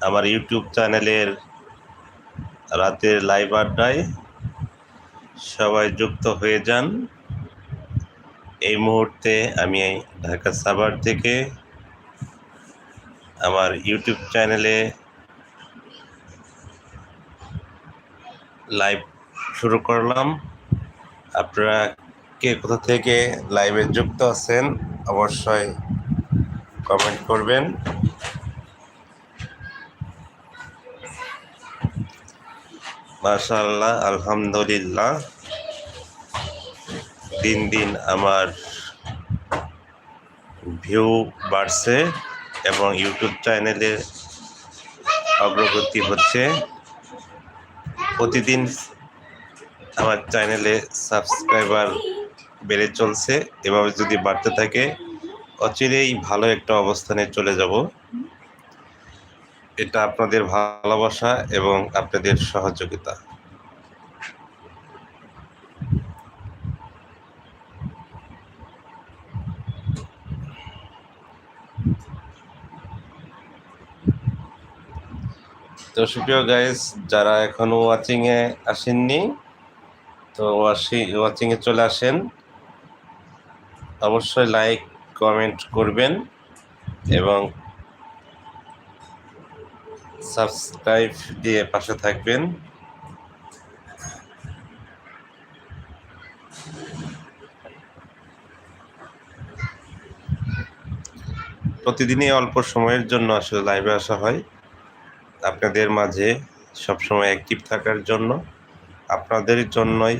আমার ইউটিউব চ্যানেলের রাতের লাইভ আড্ডায় সবাই যুক্ত হয়ে যান। এই মুহূর্তে আমি ঢাকা সাভার থেকে আমার ইউটিউব চ্যানেলে লাইভ শুরু করলাম। আপনারা কে কোথা থেকে লাইভে যুক্ত আছেন অবশ্যই কমেন্ট করবেন। মাশাআল্লাহ, আলহামদুলিল্লাহ। দিন দিন আমার ভিউ বাড়ছে এবং ইউটিউব চ্যানেলে অগ্রগতি হচ্ছে। প্রতিদিন আমার চ্যানেলে সাবস্ক্রাইবার বেড়ে চলছে। এভাবে যদি বাড়তে থাকে, অচিরেই ভালো একটা অবস্থানে চলে যাব। এটা আপনাদের ভালোবাসা এবং আপনাদের সহযোগিতা। তো সুপ্রিয় গাইস যারা এখনও ওয়াচিংয়ে আসেননি, তো ওয়াচিং ওয়াচিংয়ে চলে আসেন। অবশ্যই লাইক কমেন্ট করবেন এবং সাবস্ক্রাইব দিয়ে পাশে থাকবেন। প্রতিদিনই অল্প সময়ের জন্য আসলে লাইভে আসা হয়। আপনাদের মাঝে সবসময় অ্যাক্টিভ থাকার জন্য আপনাদের জন্যই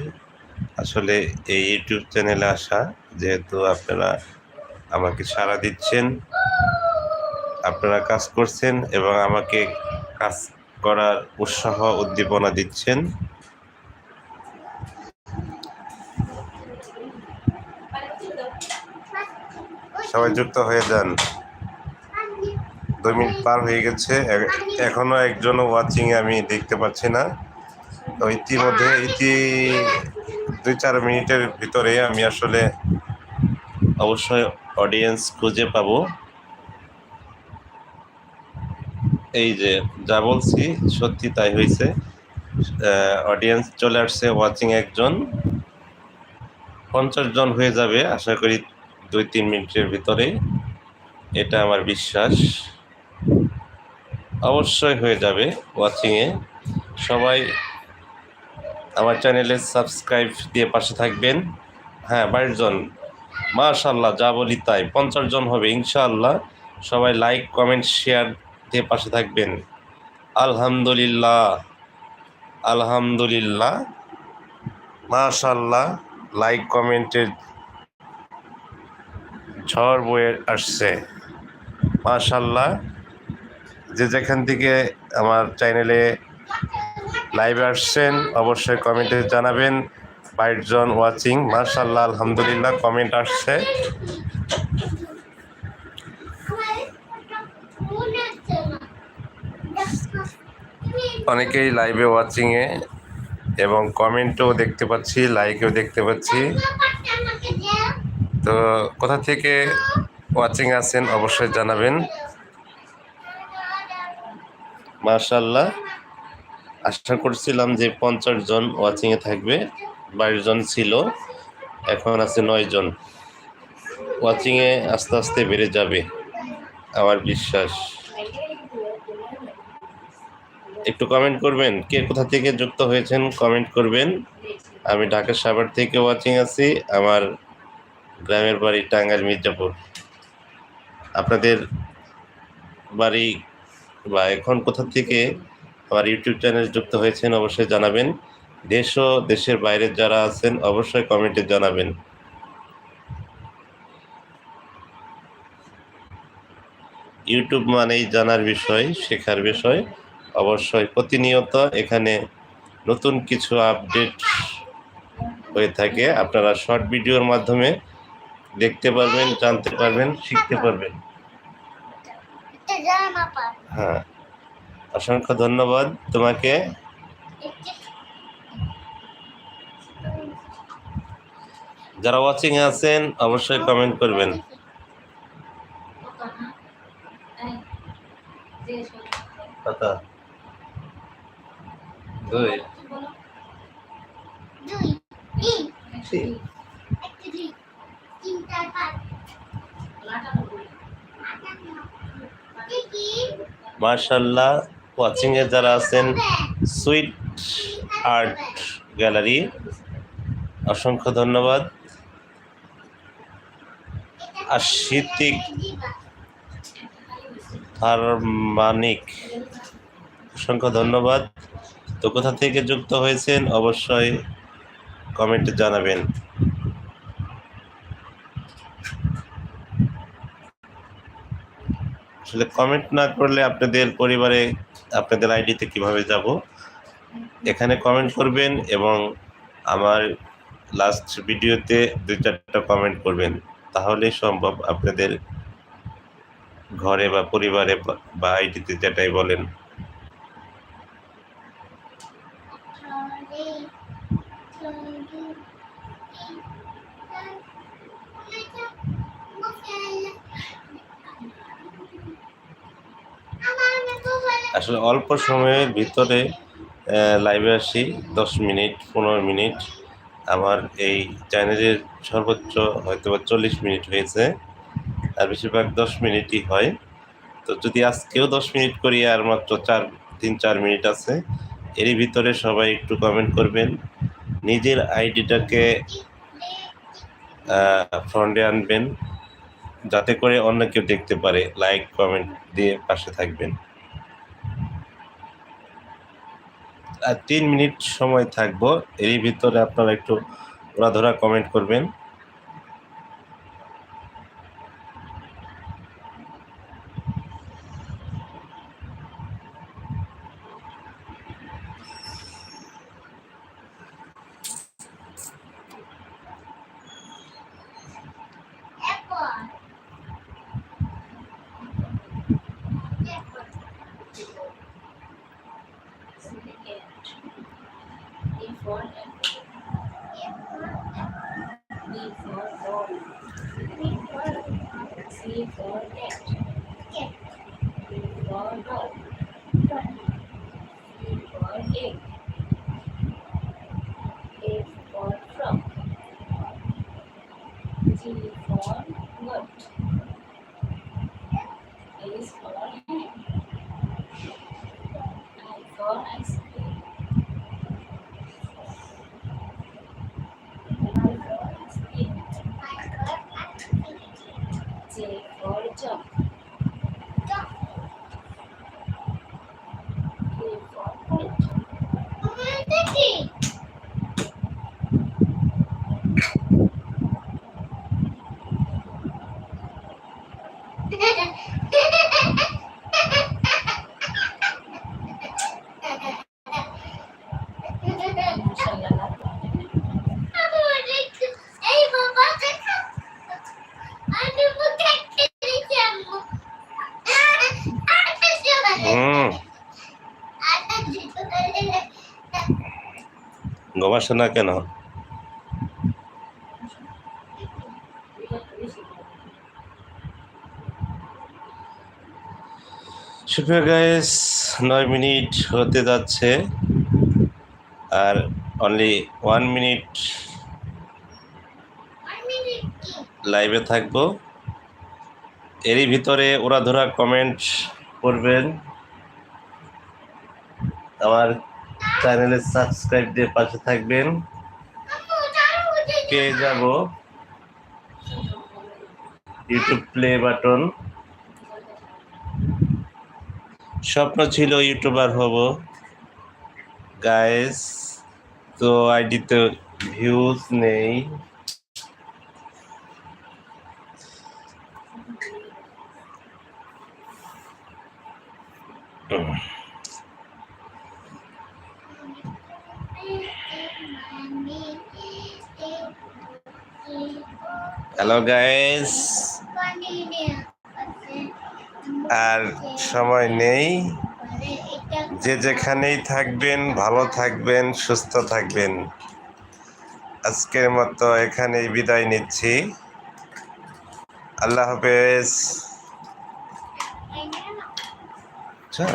আসলে এই ইউটিউব চ্যানেলে আসা, যেহেতু আপনারা আমাকে সাড়া দিচ্ছেন, আপনারা কাজ করছেন এবং আমাকে কাজ করার উৎসাহ উদ্দীপনা দিচ্ছেন। সবাই যুক্ত হয়ে যান। দুই মিনিট পার হয়ে গেছে। এখনও একজনও ওয়াচিং আমি দেখতে পাচ্ছি না। তো ইতিমধ্যে ইতি দুই চার মিনিটের ভিতরে আমি আসলে অবশ্যই অডিয়েন্স খুঁজে পাবো। এই যে, যা বলছি, সত্যি তাই হয়েছে। অডিয়েন্স চলে আসছে ওয়াচিং একজন। পঞ্চাশ জন হয়ে যাবে, আশা করি দুই তিন মিনিটের ভিতরে এটা আমার বিশ্বাস। অবশ্যই হয়ে যাবে ওয়াচিংয়ে সবাই আমার চ্যানেলে সাবস্ক্রাইব দিয়ে পাশে থাকবেন। হ্যাঁ বাইশ জন। মাশাল্লাহ যা বলি তাই। পঞ্চাশ জন হবে, ইনশাআল্লাহ। সবাই লাইক কমেন্ট শেয়ার দিয়ে পাশে থাকবেন। আলহামদুলিল্লাহ। আলহামদুলিল্লাহ। মাশাল্লাহ লাইক কমেন্টের ঝড় বয়ে আসছে। মাশাল্লাহ যে যেখান থেকে আমার চ্যানেলে লাইভে আসছেন, অবশ্যই কমেন্টে জানাবেন। বাইশ জন ওয়াচিং মার্শাল্লাহ আলহামদুলিল্লাহ কমেন্ট আসছে। অনেকেই লাইভে ওয়াচিংয়ে এবং কমেন্টও দেখতে পাচ্ছি লাইকেও দেখতে পাচ্ছি। তো, কোথা থেকে ওয়াচিং আছেন অবশ্যই জানাবেন। মার্শাল্লাহ আশা করছিলাম যে পঞ্চাশ জন ওয়াচিংয়ে থাকবে, বাইশ জন ছিল, এখন আছে নয় জন। ওয়াচিংয়ে আস্তে আস্তে বেড়ে যাবে, আমার বিশ্বাস। একটু কমেন্ট করবেন, কে কোথা থেকে যুক্ত হয়েছেন কমেন্ট করবেন। আমি ঢাকা সাভার থেকে ওয়াচিং আছি, আমার গ্রামের বাড়ি টাঙ্গাইল মির্জাপুর। আপনাদের বাড়ি বা এখন কোথা থেকে আমার ইউটিউব চ্যানেল যুক্ত হয়েছেন অবশ্যই জানাবেন। দেশ ও দেশের বাইরের যারা আছেন অবশ্যই কমেন্টে জানাবেন। ইউটিউব মানেই জানার বিষয়, শেখার বিষয়। অবশ্যই প্রতিনিয়ত এখানে নতুন কিছু আপডেট হয়ে থাকে। আপনারা শর্ট ভিডিওর মাধ্যমে দেখতে পারবেন, জানতে পারবেন, শিখতে পারবেন। হ্যাঁ। অসংখ্য ধন্যবাদ তোমাকে। যারা ওয়াচিং আছেন অবশ্যই কমেন্ট করবেন। দুই দুই তিন তিন। একটা দুই তিন চার পাঁচ কি মার্শাল্লাহ এ যারা আছেন, সুইট আর্ট গ্যালারি, অসংখ্য ধন্যবাদ। আর শীতিক হারমানিক অসংখ্য ধন্যবাদ। তো কোথা থেকে যুক্ত হয়েছেন, অবশ্যই কমেন্টে জানাবেন। আসলে কমেন্ট না করলে আপনাদের পরিবারে আপনাদের আইডিতে কীভাবে যাব? এখানে কমেন্ট করবেন এবং আমার লাস্ট ভিডিওতে দুই চারটা কমেন্ট করবেন। তাহলেই সম্ভব আপনাদের ঘরে বা পরিবারে বা- আইডিতে যেটাই বলেন। আসলে অল্প সময়ের ভিতরে লাইভে আসি, দশ মিনিট, পনেরো মিনিট। আমার এই চ্যানেলের সর্বোচ্চ হয়তো বা চল্লিশ মিনিট হয়েছে। আর বেশিরভাগ দশ মিনিটই হয়। তো যদি আজকেও দশ মিনিট করি, আর মাত্র চার, তিন, চার মিনিট আছে, এরই ভিতরে সবাই একটু কমেন্ট করবেন। নিজের আইডিটাকে ফ্রন্টে আনবেন, যাতে করে অন্য কেউ দেখতে পারে। লাইক কমেন্ট দিয়ে পাশে থাকবেন আর তিন মিনিট সময় থাকব। এরই ভিতরে আপনারা একটু ওরা ধরা কমেন্ট করবেন। ঘুমাস না কেন? সুপ্রিয় গাইস নয় মিনিট হতে যাচ্ছে আর অনলি ওয়ান মিনিট লাইভে থাকব। এরই ভিতরে ওরা ধরা কমেন্ট করবেন। আমার চ্যানেলে সাবস্ক্রাইব দিয়ে পাশে থাকবেন। পেয়ে যাব ইউটিউব প্লে বাটন। স্বপ্ন ছিল ইউটিউবার হব। গাইস তো আইডিতে ভিউজ নেই। হ্যালো গাইস আর সময় নেই। যে যেখানেই থাকবেন, ভালো থাকবেন, সুস্থ থাকবেন। আজকের মতো এখানেই বিদায় নিচ্ছি। আল্লাহ হাফেজ।